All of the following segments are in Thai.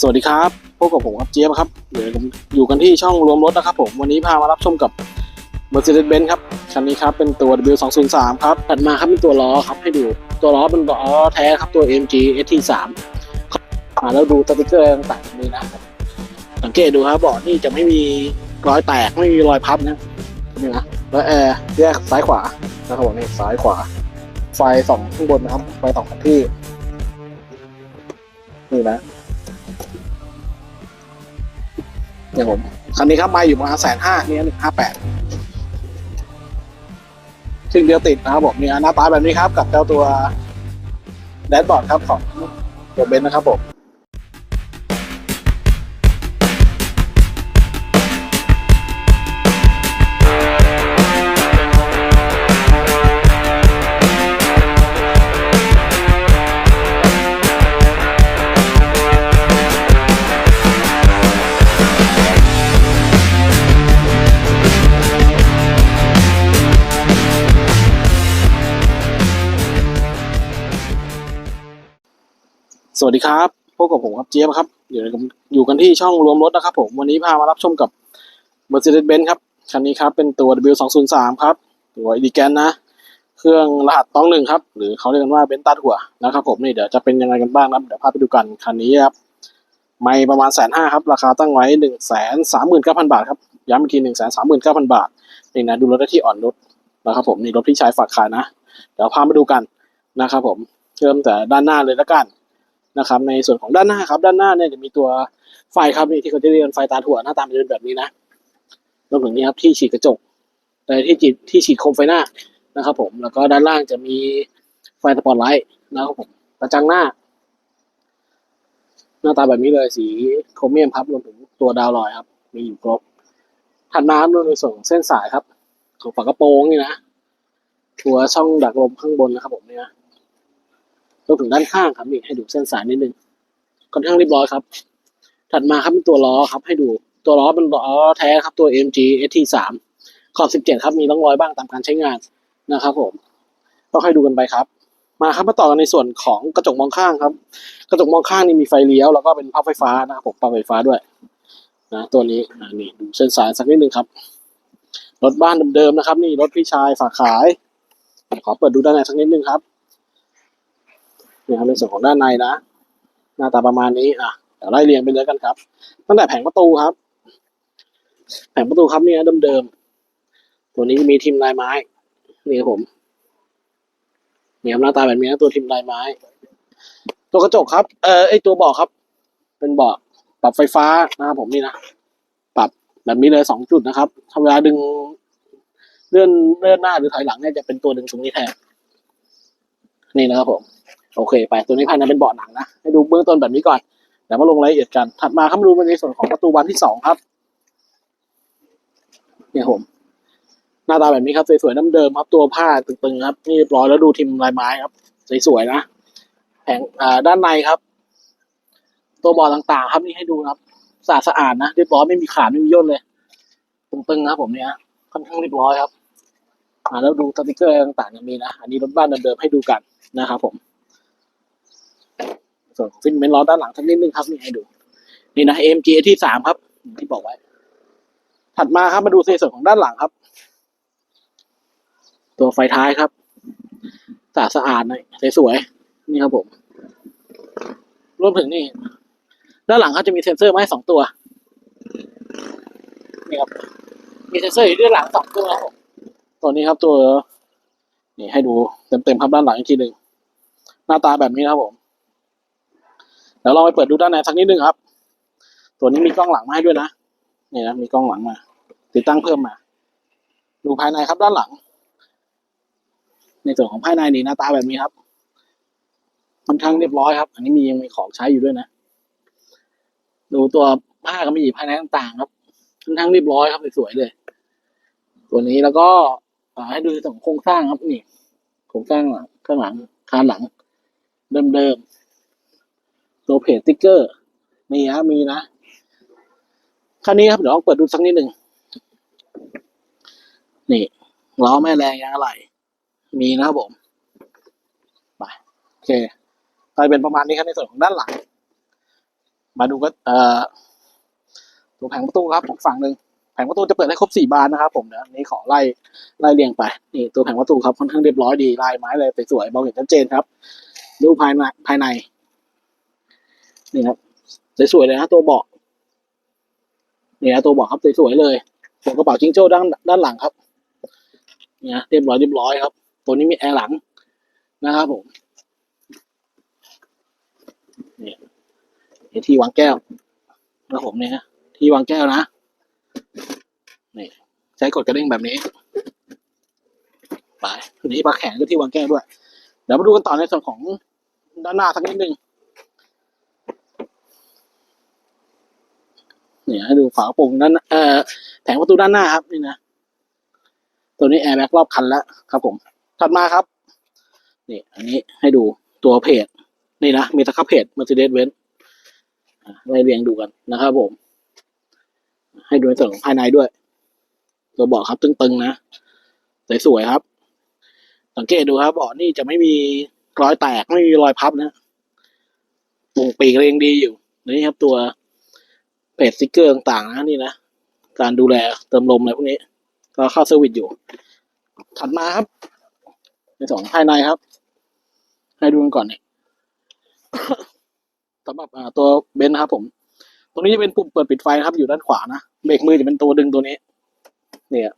สวัสดีครับพบกับผมครับเจี๊ยบครับเดี๋ยวผมอยู่กันที่ช่องรวมรถนะครับผมวันนี้พามารับชมกับ Mercedes-Benz ครับคันนี้ครับเป็นตัว W203 ครับถัดมาครับเป็นตัวล้อครับให้ดูตัวล้อเป็นล้อแท้ครับตัว MG ST3 อ่าแล้วดูสติกเกอร์ต่างๆนี่นะครับสังเกตดูครับเบาะนี่จะไม่มีรอยแตกไม่มีรอยพับนะนี่นะแล้วแอร์แยกซ้ายขวานะครับผมนี่ซ้ายขวา ไฟสองข้างบนนะครับไฟสองที่นี่นะ นี่ผมคันนี้ครับมาอยู่ประมาณแสนห้าเนี่หนึ่งห้าแปดซึ่งเดียวติดนะครับผมเนี่ยหน้าตาแบบนี้ครับ กับเจ้าตัวแดชบอร์ดครับของตัวเบนซ์นะครับผม วัสดีครับพบกับผมครับเจี๊ยบครับเดี๋ยวผมอยู่กันที่ช่องรวมรถนะครับ ผมวันนี้พามารับชมกับ Mercedes-Benz ครับคันนี้ครับเป็นตัว W203 ครับตัวอีดิแกนนะ เครื่องรหัสต้องหนึ่งครับ หรือเขาเรียกกันว่าเบนตัดหัวนะครับ ผมนี่เดี๋ยวจะเป็นยังไงกันบ้างนะครับเดี๋ยวพาไปดูกันคันนี้ครับไม่ประมาณแสนห้าครับ ราคาตั้งไว้หนึ่งแสนสามหมื่นเก้าพันบาทครับย้ำอีกทีหนึ่งแสนสามหมื่นเก้าพันบาทนี่นะดูรถได้ที่อ่อนรถนะครับ ผมนี่รถที่ใช้ฝากขายนะ เดี๋ยวพามาดูกันนะครับ ผมเริ่มแต่ด้านหน้าเลยละกัน นะครับในส่วนของด้านหน้าครับด้านหน้าเนี่ยจะมีตัวไฟครับนี่ที่เขาจะเรียกกันไฟตาถั่วหน้าตามันจะเป็นแบบนี้นะรวมถึงนี้ครับที่ฉีดกระจกแต่ที่ฉีดที่ฉีดโคมไฟหน้านะครับ ผมแล้วก็ด้านล่างจะมีไฟสปอตไลท์นะครับผมกระจังหน้า หน้าตาแบบนี้เลยสีโครเมียมครับรวมถึงตัวดาวลอยครับ มีอยู่ครบถัดมาครับในส่วนของเส้นสายครับของฝากระโปรงนี่นะตัวช่องดักลมข้างบนนะครับ ผมเนี่ย รวมถึงด้านข้างครับนี่ให้ดูเส้นสายนิดนึงค่อนข้างเรียบร้อยครับ ถัดมาครับเป็นตัวล้อครับ ให้ดูตัวล้อเป็นล้อแท้ครับตัว MG ST3 ขอบ 17 ครับมีร่องรอยบ้างตามการใช้งานนะครับ ผมต้องให้ดูกันไปครับ มาครับมาต่อกันในส่วนของกระจกมองข้างครับ กระจกมองข้างนี่มีไฟเลี้ยวแล้วก็เป็นพับไฟฟ้านะครับผมพับไฟฟ้าด้วยนะตัวนี้นี่ดูเส้นสายสักนิดนึงครับรถบ้านเดิมๆนะครับ นี่รถพี่ชายฝากขาย ขอเปิดดูด้านในสักนิดนึงครับ นี่ครับในส่วนของด้านในนะ หน้าตาประมาณนี้อะเดี๋ยวไล่เรียงไปเลยกันครับ ตั้งแต่แผงประตูครับ แผงประตูครับเนี่ยเดิมๆตัวนี้มีทิมลายไม้นี่ครับผมนี่ครับหน้าตาแบบนี้นะตัวทิมลายไม้ ตัวกระจกครับ เออไอตัวเบาะครับ เป็นเบาะปรับไฟฟ้านะครับผมนี่นะปรับแบบนี้เลยสองจุดนะครับทำเวลาดึงเลื่อนเลื่อนหน้าหรือถอยหลังเนี่ยจะเป็นตัวดึงตรงนี้แทนนี่นะครับผม โอเค ไปตัวนี้ภายในเป็นเบาะหนังนะ ให้ดูเบื้องต้นแบบนี้ก่อนเดี๋ยวมาลงรายละเอียดกัน ถัดมาครับมาดูในส่วนของประตูบานที่สองครับ เนี่ยผม หน้าตาแบบนี้ครับสวยๆน้ำเดิมครับตัวผ้าตึงๆครับ นี่เรียบร้อยแล้วดูทิมลายไม้ครับสวยๆนะแผงด้านในครับ ตัวเบาะต่างๆ ครับนี่ให้ดูครับสะอาดสะอาดนะเรียบร้อยไม่มีขาดไม่มีย่นเลยตึงๆนะครับผมเนี่ยค่อนข้างเรียบร้อยครับอ่าแล้วดูสติกเกอร์อะไรต่างๆยังมีนะอันนี้รถบ้านเดิมๆให้ดูกันนะครับผม ส่วนของฟินเมนล้อด้านหลังสักนิดนึงครับนี่ให้ดู นี่นะ AMG ที่สามครับ ที่บอกไว้ ถัดมาครับมาดูในส่วนของด้านหลังครับ ตัวไฟท้ายครับสะอาดสะอาดหน่อยสวยๆนี่ครับผม รวมถึงนี่ ด้านหลังเขาจะมีเซ็นเซอร์มาให้สองตัวนี่ครับมีเซ็นเซอร์อยู่ด้านหลังสองตัวครับผมตัวนี้ครับตัว นี่ให้ดูเต็มๆครับด้านหลังอีกทีหนึ่งหน้าตาแบบนี้นะครับผม เดี๋ยวเราไปเปิดดูด้านในสักนิดนึงครับ ตัวนี้มีกล้องหลังมาให้ด้วยนะนี่นะมีกล้องหลังมา ติดตั้งเพิ่มมา ดูภายในครับด้านหลัง ในส่วนของภายในนี่หน้าตาแบบนี้ครับค่อนข้างเรียบร้อยครับ อันนี้มียังมีของใช้อยู่ด้วยนะ ดูตัวผ้าก็มีภายในต่างๆ ครับค่อนข้างเรียบร้อยครับสวยๆเลย ตัวนี้แล้วก็ให้ดูในส่วนของโครงสร้างครับนี่โครงสร้างหลังข้างหลังคานหลัง เดิมๆ ตัวเพจติ๊กเกอร์มีฮะมีนะคันนี้ครับเดี๋ยวเปิดดูสักนิดหนึ่งนี่ล้อแม่แรงยางอะไรมีนะครับผมไปโอเคกลายเป็นประมาณนี้ครับในส่วนของด้านหลัง มาดูก็เอ่อตัวแผงประตูครับฝั่งหนึ่งแผงประตูจะเปิดให้ครบสี่บานนะครับ ผมเดี๋ยวนี้ขอไล่ไล่เรียงไปนี่ตัวแผงประตูครับค่อนข้างเรียบร้อยดีลายไม้เลยสวยๆมองเห็นชัดเจนครับ ดูภายในภายใน นี่ครับสวยๆเลยนะตัวเบาะนี่นะตัวเบาะครับสวยๆเลยตัวกระเป๋าจิงโจ้ด้านด้านหลังครับเนี่ยเรียบร้อยเรียบร้อยครับ ตัวนี้มีแอร์หลังนะครับผมนี่นี่ที่วางแก้วนะผมเนี่ยที่วางแก้วนะนี่ใช้กดกระเด้งแบบนี้ไปทีนี้ปลาแข็งก็ที่วางแก้วด้วยเดี๋ยวมาดูกันต่อในส่วนของด้านหน้าสักนิดนึง เนี่ยให้ดูฝากระโปรงด้านเอ่อแผงประตูด้านหน้าครับนี่นะตัวนี้แอร์แบ็กรอบคันแล้วครับ ผม ถัดมาครับนี่อันนี้ให้ดูตัวเพจนี่นะมีตะครับเพจ Mercedes-Benz ไล่เรียงดูกันนะครับผม ให้ดูในส่วนของภายในด้วย ตัวเบาะครับตึงๆนะสวยๆครับ สังเกตดูครับเบาะนี่จะไม่มีรอยแตกไม่มีรอยพับนะปุ่งปีกเรียงดีอยู่นี่ครับตัว เพจสติกเกอร์ต่างๆนะนี่นะการดูแลเติมลมอะไรพวกนี้ ก็เข้าเซอร์วิสอยู่ ถัดมาครับ ในสองภายในครับ ให้ดูกันก่อนเนี่ยสำหรับตัวเบนซ์นะครับผม ตรงนี้จะเป็นปุ่มเปิดปิดไฟนะครับ อยู่ด้านขวานะเบรกมือจะเป็นตัวดึงตัวนี้ เนี่ย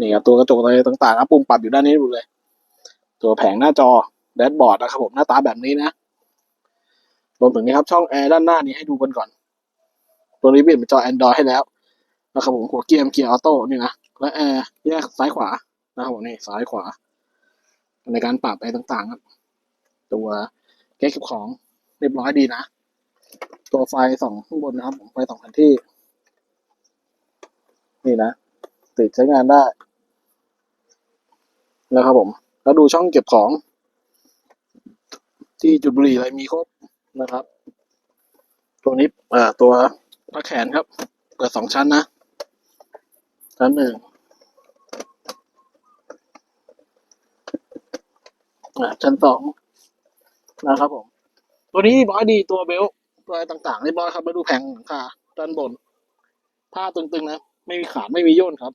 นี่ครับตัวกระจกอะไรต่างๆครับปุ่มปรับอยู่ด้านนี้หมดเลย ตัวแผงหน้าจอแดชบอร์ดนะครับผมหน้าตาแบบนี้นะรวมถึงนี้ครับช่องแอร์ด้านหน้านี้ให้ดูกันก่อน ตัวนี้เปลี่ยนเป็นจอ Android ให้แล้วนะครับผมหัวเกียร์เกียร์ออโต้นี่นะและแอร์แยกซ้ายขวานะครับผมนี่ซ้ายขวา ในการปรับอะไรต่างๆครับตัวแก้เก็บของเรียบร้อยดีนะ ตัวไฟสองข้างบนนะครับผมไฟสองพันที่ นี่นะ ติดใช้งานได้ นะครับผม แล้วดูช่องเก็บของ ที่จุดบุหรี่อะไรมีครบนะครับ ตัวนี้อ่อตัว พระแขนครับ เปิดสองชั้นนะ ชั้นหนึ่งชั้นสองนะครับผม ตัวนี้ร้อยดีตัวเบลต์ตัวอะไรต่างๆเรียบร้อยครับมาดูแผงหลังคาด้านบน ผ้าตึงๆนะ ไม่มีขาดไม่มีโย่นครับ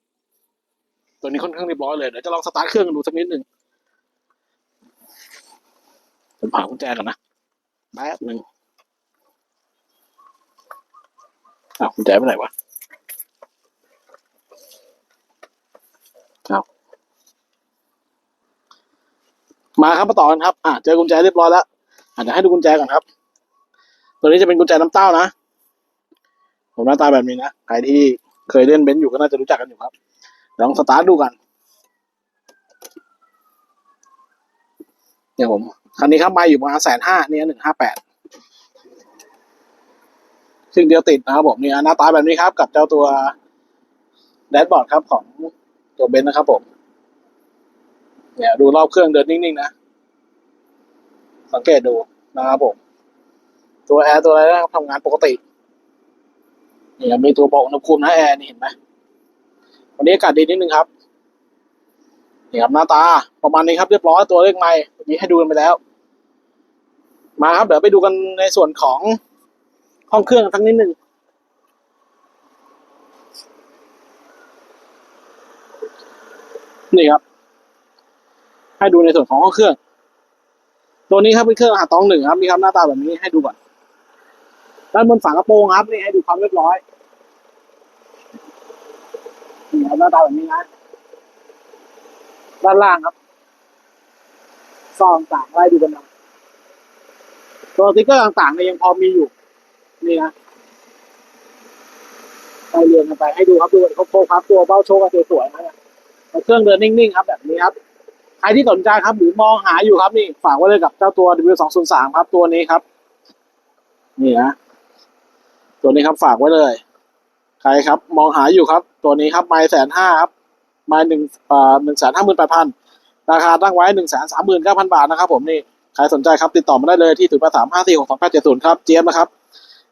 ตัวนี้ค่อนข้างเรียบร้อยเลย เดี๋ยวจะลองสตาร์ทเครื่องดูสักนิดหนึ่งผมผ่ากุญแจก่อนนะแป๊บหนึ่ง อ้าวกุญแจไปไหนวะอ้าวมาครับมาต่อกันครับ อะเจอกุญแจเรียบร้อยแล้วอะเดี๋ยวให้ดูกุญแจก่อนครับ ตัวนี้จะเป็นกุญแจน้ำเต้านะ ผมหน้าตาแบบนี้นะ ใครที่เคยเล่นเบนซ์อยู่ก็น่าจะรู้จักกันอยู่ครับ ลองสตาร์ทดูกัน เนี่ยผม คันนี้ครับมาอยู่ประมาณแสนห้าเนี่ยหนึ่งห้าแปด ซึ่งเดียวติดนะครับผมเนี่ยหน้าตาแบบนี้ครับ กับเจ้าตัวแดชบอร์ดครับของตัวเบนซ์นะครับผม เนี่ยดูรอบเครื่องเดินนิ่งๆนะ สังเกตดูนะครับผม ตัวแอร์ตัวอะไรนะครับทำงานปกตินี่ครับมีตัวบอกอุณหภูมินะแอร์นี่เห็นไหมวันนี้อากาศดีนิดนึงครับนี่ครับหน้าตาประมาณนี้ครับเรียบร้อยตัวเลขไม้เมื่อกี้ให้ดูกันไปแล้ว มาครับเดี๋ยวไปดูกันในส่วนของ ห้องเครื่องทั้งนิดหนึ่งนี่ครับ ให้ดูในส่วนของห้องเครื่อง ตัวนี้ครับเป็นเครื่องหาตองหนึ่งครับนี่ครับหน้าตาแบบนี้ให้ดูก่อนด้านบนฝากระโปรงครับนี่ให้ดูความเรียบร้อยนี่ครับหน้าตาแบบนี้นะด้านล่างครับซองต่างไล่ดูกันนะตัวสติ๊กเกอร์ต่างๆเนี่ยยังพอมีอยู่ นี่นะไปเรียงกันไปให้ดูครับดูกันครบครับตัวเบ้าโชว์ก็สวยๆนะเครื่องเดินนิ่งๆครับแบบนี้ครับใครที่สนใจครับหรือมองหาอยู่ครับนี่ฝากไว้เลยกับเจ้าตัว W203 ครับตัวนี้ครับ นี่นะตัวนี้ครับฝากไว้เลย ใครครับ มองหาอยู่ครับ ตัวนี้ครับไมล์แสนห้าครับไมล์หนึ่งเอ่อหนึ่งแสนห้าหมื่นแปดพันราคาตั้งไว้หนึ่งแสนสามหมื่นเก้าพันบาทนะครับผมนี่ใครสนใจครับติดต่อมาได้เลยที่ศูนย์แปดสามห้าสี่หกสองแปดเจ็ดศูนย์ครับเจี๊ยบนะครับ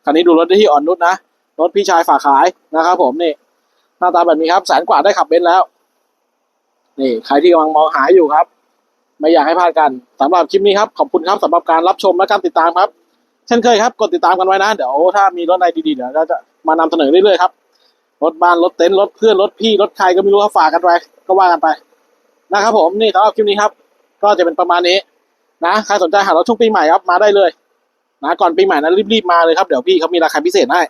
คันนี้ดูรถได้ที่อ่อนนุชนะ รถพี่ชายฝากขายนะครับผมนี่ หน้าตาแบบนี้ครับแสนกว่าได้ขับเบนซ์แล้ว นี่ใครที่กำลังมองหาอยู่ครับ ไม่อยากให้พลาดกันสำหรับคลิปนี้ครับขอบคุณครับสำหรับการรับชมและการติดตามครับ เช่นเคยครับกดติดตามกันไว้นะเดี๋ยวถ้ามีรถอะไรดีๆเดี๋ยวเราจะมานำเสนอเรื่อยๆครับรถบ้านรถเต็นท์รถเพื่อนรถพี่รถใครก็ไม่รู้เขาฝากกันไปก็ว่ากันไปนะครับผมนี่สำหรับคลิปนี้ครับ ก็จะเป็นประมาณนี้นะใครสนใจหารถช่วงปีใหม่ครับมาได้เลย นะก่อนปีใหม่นะรีบๆมาเลยครับเดี๋ยวพี่เขามีราคาพิเศษให้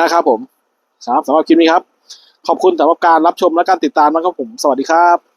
นะครับผมครับสำหรับคลิปนี้ครับ ขอบคุณสำหรับการรับชมและการติดตามนะครับผมสวัสดีครับ